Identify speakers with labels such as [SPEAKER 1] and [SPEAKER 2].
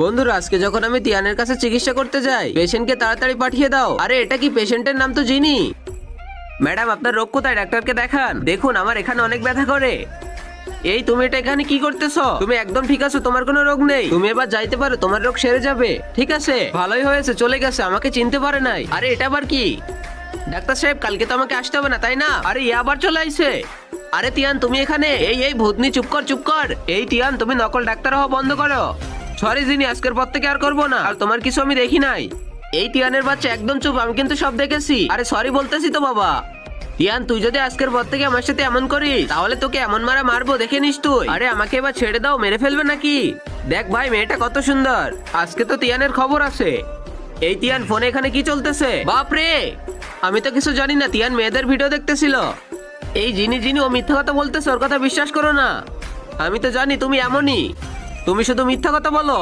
[SPEAKER 1] বন্ধুরা, আজকে যখন আমি তিয়ানের কাছে চিকিৎসা করতে যাই, পেশেন্টকে তাড়াতাড়ি পাঠিয়ে দাও। আরে, এটা কি পেশেন্টের নাম তো জিনি? ম্যাডাম, আপনার রোগ কোথায়? ডাক্তারকে দেখান। দেখুন, আমার এখানে অনেক ব্যথা করে। এই, তুমি এটা এখানে কি করতেছো? তুমি একদম ঠিক আছো, তোমার কোনো রোগ নেই। তুমি এবার যাইতে পারো, তোমার রোগ সেরে যাবে। ঠিক আছে? ভালোই হয়েছে, চলে গেছে, আমাকে চিনতে পারে নাই। আরে, এটা আবার কি? ডাক্তার সাহেব, কালকে তো আমাকে আসতে হবে না, তাই না? আরে ই আবার চলে আইছে। আরে, তিয়ান, তুমি এখানে? এই এই ভূতনি চুপ কর চুপ কর। এই, তিয়ান, তুমি নকল ডাক্তার হওয়া বন্ধ করো। সরি জিনি, আজকের পর থেকে আর করব না। আর তোমার কিছু আমি দেখি নাই। এই টিয়ানের বাচ্চা একদম চুপ, আমি কিন্তু সব দেখেছি। আরে সরি বলতেছি তো, বাবা। তিয়ান, তুই যদি আজকের পর থেকে আমার সাথে এমন করিস, তাহলে তোকে এমন মারা মারবো, দেখে নিস তুই। আরে, আমাকে এবার ছেড়ে দাও, মেরে ফেলবে নাকি? দেখ ভাই, মেয়েটা কত সুন্দর। আজকে তো তিয়ানের খবর আছে। এই তিয়ান, ফোনে এখানে কি চলতেছে? বাপ রে আমি তো কিছু জানি না, তিয়ান মেয়েদের ভিডিও দেখতেছিল। এই যিনি যিনি ও মিথ্যা কথা বলতেছে, ওর কথা বিশ্বাস করো না। আমি তো জানি, তুমি এমনই। তুমি শুধু মিথ্যা কথা বলো।